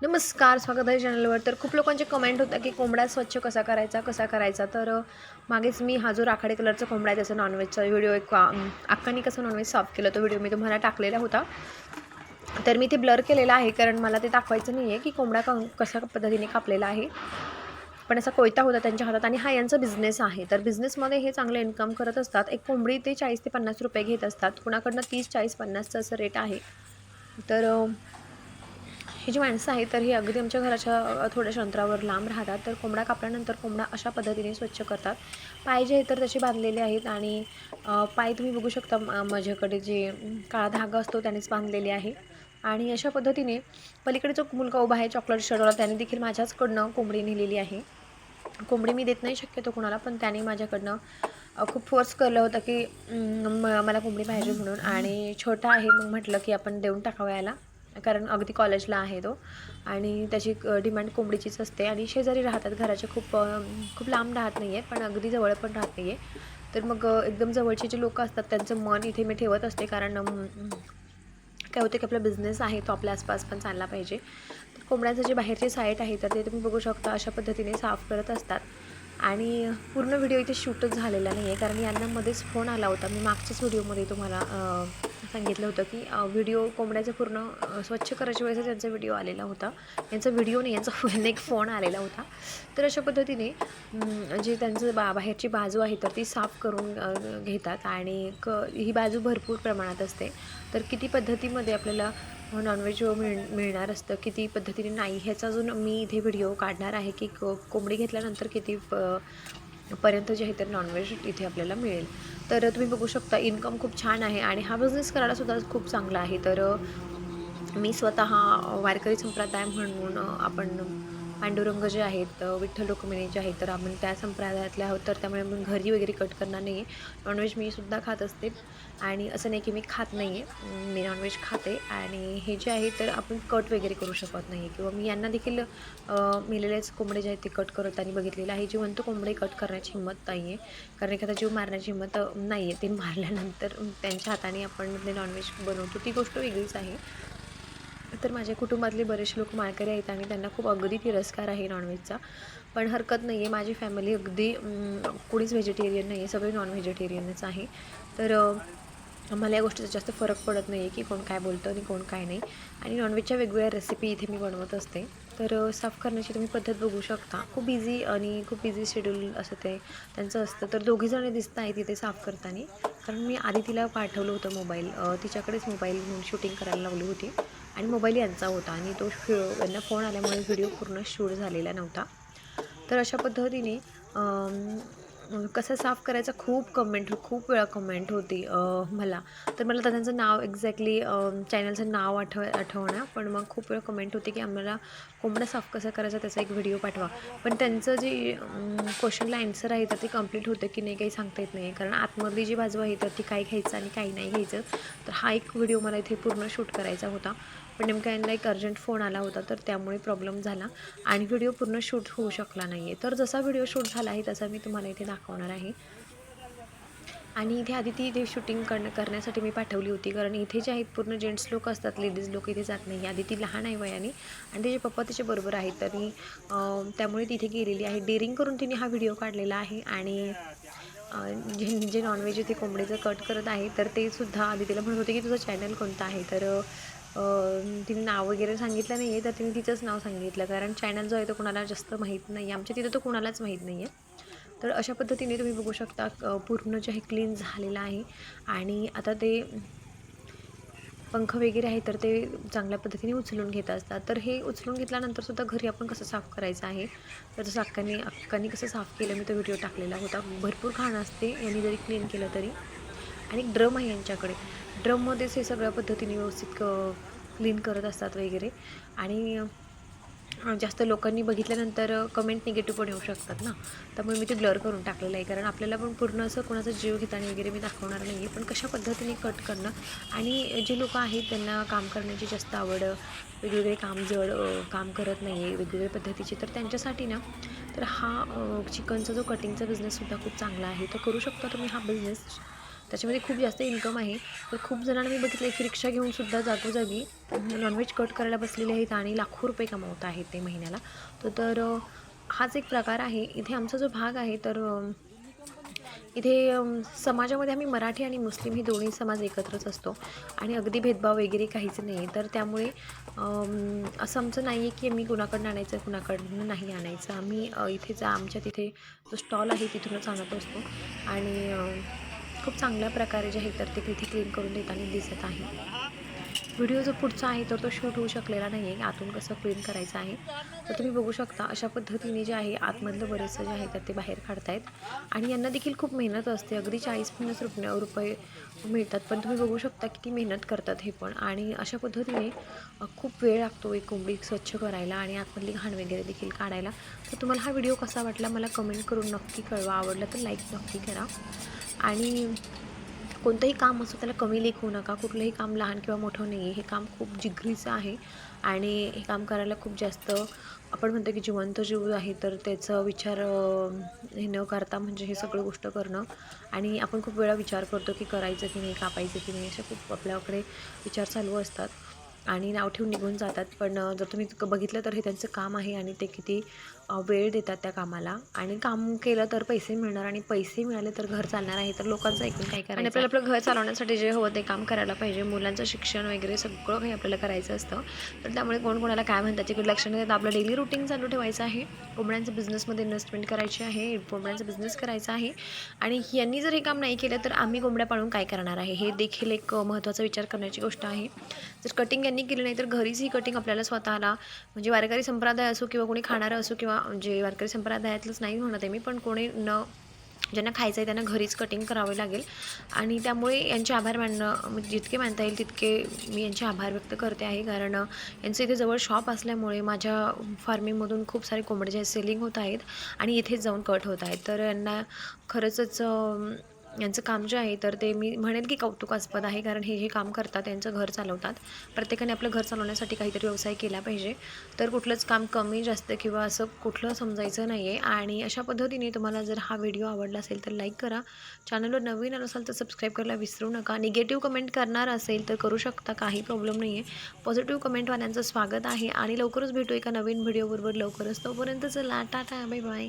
नमस्कार स्वागत आहे चॅनलवर. तर खूप लोकांचे कमेंट होता की कोंबडा स्वच्छ कसा करायचा कसा करायचा? तर मागेच मी हा जो राखाडे कलरचा कोंबडा आहे त्याचा नॉनव्हेजचा व्हिडिओ एक अक्कानी कसं नॉनव्हेज साफ केलं तो व्हिडिओ मी तुम्हाला टाकलेला होता. तर मी ते ब्लर केलेला आहे कारण मला ते दाखवायचं नाही आहे की कोंबडा का कशा पद्धतीने कापलेला आहे. पण असा कोयता होता त्यांच्या हातात आणि हा यांचा बिझनेस आहे. तर बिझनेसमध्ये हे चांगलं इन्कम करत असतात. एक कोंबडी ते चाळीस ते पन्नास रुपये घेत असतात. कुणाकडनं तीस चाळीस पन्नासचं असं रेट आहे. तर ही जी माणसं आहेत तर ही अगदी आमच्या घराच्या थोड्याशा अंतरावर लांब राहतात. तर कोंबडा कापल्यानंतर कोंबडा अशा पद्धतीने स्वच्छ करतात. पाय जे आहेत तर तसे बांधलेले आहेत आणि पाय तुम्ही बघू शकता माझ्याकडे जे काळा धागा असतो त्यानेच बांधलेले आहे. आणि अशा पद्धतीने पलीकडे जो मुलगा उभा आहे चॉकलेट शर्टवाला त्याने देखील माझ्याचकडनं कोंबडी नेलेली आहे. कोंबडी मी देत नाही शक्यतो कोणाला पण त्याने माझ्याकडनं खूप फोर्स केलं होतं की मला कोंबडी पाहिजे म्हणून. आणि छोटा आहे मग म्हटलं की आपण देऊन टाकावं याला. कारण अगदी कॉलेजला आहे तो. आणि त्याची डिमांड कोंबडीचीच असते. आणि शेजारी राहतात घराच्या खूप खूप लांब राहत नाही आहेत पण अगदी जवळ पण राहत नाही आहे तर मग एकदम जवळचे जे लोक असतात त्यांचं मन इथे मी ठेवत असते. कारण काय होतं की आपला बिझनेस आहे तो आपल्या आसपास पण चालला पाहिजे. तर कोंबड्यांचं जे बाहेरचे साईट आहे तर ते तुम्ही बघू शकता अशा पद्धतीने साफ करत असतात. आणि पूर्ण व्हिडिओ इथे शूटच झालेला नाही आहे कारण यांना मध्येच फोन आला होता. मी मागच्याच व्हिडिओमध्ये तुम्हाला सांगितलं होतं की व्हिडिओ कोंबड्याचा पूर्ण स्वच्छ करायच्या वेळेस त्यांचा व्हिडिओ आलेला होता. यांचा व्हिडिओ नाही यांचा फोन एक फोन आलेला होता. तर अशा पद्धतीने जे त्यांचं बा बाहेरची बाजू आहे तर ती साफ करून घेतात. आणि क ही बाजू भरपूर प्रमाणात असते. तर किती पद्धतीमध्ये आपल्याला नॉनव्हेज हो मिळ मिळणार असतं. किती पद्धतीने नाही ह्याचा अजून मी इथे व्हिडिओ काढणार आहे की को कोंबडी घेतल्यानंतर किती प पर्यंत जे आहे तर नॉनव्हेज इथे आपल्याला मिळेल. तर तुम्ही बघू शकता इन्कम खूप छान आहे आणि हा बिझनेस करायलासुद्धा खूप चांगला आहे. तर मी स्वतः वारकरी संप्रदाय म्हणून आपण पांडुरंग जे आहेत विठ्ठल रुक्मिणी जे आहेत तर आपण त्या संप्रदायातले आहोत तर त्यामुळे मी घरी वगैरे कट करणार नाही आहे नॉनव्हेज मी सुद्धा खात असते. आणि असं नाही की मी खात नाही आहे मी नॉनव्हेज खाते. आणि हे जे आहे तर आपण कट वगैरे करू शकत नाही किंवा मी यांना देखील मिलेलेच मेलेलेच कोंबडे जे आहेत ते कट करताना बघितलेलं आहे. जिवंत कोंबडे कट करण्याची हिंमत नाही आहे कारण एखादा जीव मारण्याची हिंमत नाही आहे ते मारल्यानंतर त्यांच्या हाताने आपण नॉनव्हेज बनवतो ती गोष्ट वेगळीच आहे. तर माझ्या कुटुंबातले बरेचसे लोक माळकरी आहेत आणि त्यांना खूप अगदी तिरस्कार आहे नॉनव्हेजचा पण हरकत नाही आहे माझी फॅमिली अगदी कोणीच व्हेजिटेरियन नाही आहे सगळे नॉन व्हेजिटेरियनच आहे. तर मला या गोष्टीचा जास्त फरक पडत नाही आहे की कोण काय बोलतं आणि कोण काय नाही. आणि नॉनव्हेजच्या वेगवेगळ्या रेसिपी इथे मी बनवत असते. तर साफ करण्याची तुम्ही पद्धत बघू शकता. खूप इझी आणि खूप इझी शेड्यूल असं ते त्यांचं असतं. तर दोघीजणे दिसत आहेत तिथे साफ करताना. कारण मी आधी तिला पाठवलं होतं मोबाईल. तिच्याकडेच मोबाईल घेऊन शूटिंग करायला लावली होती. आणि मोबाईल यांचा होता आणि तो यांना फोन आल्यामुळे व्हिडिओ पूर्ण शूट झालेला नव्हता. तर अशा पद्धतीने कसं साफ करायचं खूप कमेंट खूप वेळा कमेंट होती मला. तर मला त्यांचं नाव एक्झॅक्टली चॅनलचं नाव आठव आठवणं पण मग खूप वेळा कमेंट होती की आम्हाला कोंबडा साफ कसा करायचा त्याचा एक व्हिडिओ पाठवा. पण त्यांचं जे क्वेश्चनला आन्सर आहे तर ते कंप्लीट होतं की नाही काही सांगता येत नाही. कारण आतमधली जी बाजू आहे तर ती काय घ्यायचं आणि काही नाही घ्यायचं. तर हा एक व्हिडिओ मला इथे पूर्ण शूट करायचा होता. पण नेमका यांना एक अर्जंट फोन आला होता तर त्यामुळे प्रॉब्लेम झाला. आणि व्हिडिओ पूर्ण शूट होऊ शकला नाही आहे तर जसा व्हिडिओ शूट झाला आहे तसा मी तुम्हाला इथे दाखवणार आहे. आणि इथे आधी ती इथे शूटिंग करण करण्यासाठी मी पाठवली होती कारण इथे जे आहेत पूर्ण जेंट्स लोक असतात लेडीज लोक इथे जात नाही. आधी ती लहान आहे वयाने आणि तिचे पप्पा तिच्या बरोबर आहेत. तरी त्यामुळे तिथे गेलेली आहे. डेअरिंग करून तिने हा व्हिडिओ काढलेला आहे. आणि जे जे नॉनव्हेज इथे कोंबडीचं कट करत आहे. तर ते सुद्धा आधी तिला म्हणत होते की तुझं चॅनल कोणतं आहे? तर तिने नाव वगैरे सांगितलं नाही आहे तर तिने तिचंच नाव सांगितलं. कारण चॅनल जो आहे तो कोणाला जास्त माहीत नाही. आहे आमच्या तिथं तो कोणालाच माहीत नाही आहे तर अशा पद्धतीने तुम्ही बघू शकता पूर्ण जे आहे क्लीन झालेलं आहे. आणि आता ते पंख वगैरे आहे तर ते चांगल्या पद्धतीने उचलून घेत असतात. तर हे उचलून घेतल्यानंतर सुद्धा घरी आपण कसं साफ करायचं आहे? तर जसं अक्काने अक्काने कसं साफ केलं मी तो व्हिडिओ टाकलेला होता. भरपूर घाण असते यांनी जरी क्लीन केलं तरी. आणि ड्रम आहे यांच्याकडे. ड्रममध्येच हे सगळ्या पद्धतीने व्यवस्थित क्लीन करत असतात वगैरे. आणि जास्त लोकांनी बघितल्यानंतर कमेंट निगेटिव्ह पण येऊ शकतात ना. त्यामुळे मी ते ब्लर करून टाकलेलं आहे. कारण आपल्याला पण पूर्ण असं कोणाचा जीव घेताना वगैरे मी दाखवणार नाही आहे पण कशा पद्धतीने कट करणं? आणि जे लोक आहेत त्यांना काम करण्याची जास्त आवड वेगवेगळे काम जड काम करत नाही आहे वेगवेगळ्या पद्धतीचे तर त्यांच्यासाठी ना तर हा चिकनचा जो कटिंगचा बिझनेससुद्धा खूप चांगला आहे. तर करू शकता तुम्ही हा बिझनेस त्याच्यामध्ये खूप जास्त इन्कम आहे. तर खूप जणांना मी बघितलं की रिक्षा घेऊन सुद्धा जागोजागी नॉनव्हेज कट करायला बसलेले आहेत आणि लाखो रुपये कमावत आहेत ते महिन्याला. तर तर हाच एक प्रकार आहे. इथे आमचा जो भाग आहे तर इथे समाजामध्ये आम्ही मराठी आणि मुस्लिम हे दोन्ही समाज एकत्रच असतो. आणि अगदी भेदभाव वगैरे काहीच नाही. आहे तर त्यामुळे असं आमचं नाही आहे की आम्ही कुणाकडनं आणायचं कुणाकडनं नाही आणायचं. आम्ही इथे जा आमच्या तिथे जो स्टॉल आहे तिथूनच आणत असतो. आणि खूप चांगल्या प्रकारे जे आहे तर ते तिथे क्लीन करून देताना दिसत आहे. व्हिडिओ जो पुढचा आहे तर तो शूट होऊ शकलेला नाही आहे आतून कसं क्लीन करायचं आहे. तर तुम्ही बघू शकता अशा पद्धतीने जे आहे आतमधलं बरेचसं जे आहे तर ते बाहेर काढतायत. आणि यांना देखील खूप मेहनत असते. अगदी चाळीस पन्नास रुपये रुपये मिळतात. पण तुम्ही बघू शकता किती मेहनत करतात हे पण. आणि अशा पद्धतीने खूप वेळ लागतो एक कोंबडी स्वच्छ करायला आणि आतमधली घाण वगैरे देखील काढायला. तर तुम्हाला हा व्हिडिओ कसा वाटला मला कमेंट करून नक्की कळवा. आवडला तर लाईक नक्की करा. आणि कोणतंही काम असो त्याला कमी लेखू नका. कुठलंही काम लहान किंवा मोठं नाही आहे हे काम खूप जिगरीचं आहे. आणि हे काम करायला खूप जास्त आपण म्हणतो की जिवंत जीव आहे तर त्याचा विचार हे न करता म्हणजे हे सगळं गोष्ट करणं. आणि आपण खूप वेळा विचार करतो की करायचं की नाही कापायचं की नाही असे खूप आपल्याकडे विचार चालू असतात. आणि नाव ठेवून निघून जातात. पण जर तुम्ही बघितलं तर हे त्यांचं काम आहे आणि ते किती वेळ देतात त्या कामाला. आणि काम केलं तर पैसे मिळणार आणि पैसे मिळाले तर घर चालणार आहे तर लोकांचं ऐकून काय करायचं? आणि आपल्याला आपलं घर चालवण्यासाठी जे हवं ते काम करायला पाहिजे. मुलांचं शिक्षण वगैरे सगळं काही आपल्याला करायचं असतं. तर त्यामुळे कोण कोणाला काय म्हणतात त्याच्याकडे लक्ष नाही देत. आपलं डेली रुटीन चालू ठेवायचं आहे. कोंबड्यांचं बिझनेसमध्ये इन्व्हेस्टमेंट करायची आहे. कोंबड्यांचा बिझनेस करायचा आहे. आणि यांनी जर हे काम नाही केलं तर आम्ही कोंबड्या पाळून काय करणार आहे? हे देखील एक महत्त्वाचा विचार करण्याची गोष्ट आहे. जर कटिंग यांनी केली नाही तर घरीच ही कटिंग आपल्याला स्वतःला म्हणजे वारकरी संप्रदाय असो किंवा कोणी खाणारं असो किंवा जे वारकरी संप्रदायातलंच नाही म्हणत आहे मी पण कोणी न ज्यांना खायचं आहे त्यांना घरीच कटिंग करावे लागेल. आणि त्यामुळे यांचे आभार मानणं म्हणजे जितके मानता येईल तितके मी यांचे आभार व्यक्त करते आहे. कारण यांचं इथे जवळ शॉप असल्यामुळे माझ्या फार्मिंगमधून खूप सारे कोंबडे जे सेलिंग होत आहेत आणि इथेच जाऊन कट होत आहेत. तर यांना खरंचच यांचं काम जे आहे तर ते मी म्हणेल की कौतुकास्पद आहे कारण हे जे काम करतात त्यांचं घर चालवतात. प्रत्येकाने आपलं घर चालवण्यासाठी काहीतरी व्यवसाय केला पाहिजे. तर कुठलंच काम कमी जास्त किंवा असं कुठलं समजायचं नाही आहे आणि अशा पद्धतीने तुम्हाला जर हा व्हिडिओ आवडला असेल तर लाईक करा. चॅनलवर नवीन आलो असाल तर सबस्क्राईब करायला विसरू नका. निगेटिव्ह कमेंट करणार असेल तर करू शकता. काही प्रॉब्लेम नाही आहे पॉझिटिव्ह कमेंटवाल्यांचं स्वागत आहे. आणि लवकरच भेटू एका नवीन व्हिडिओबरोबर लवकरच. तोपर्यंत चला टाटा बाय बाय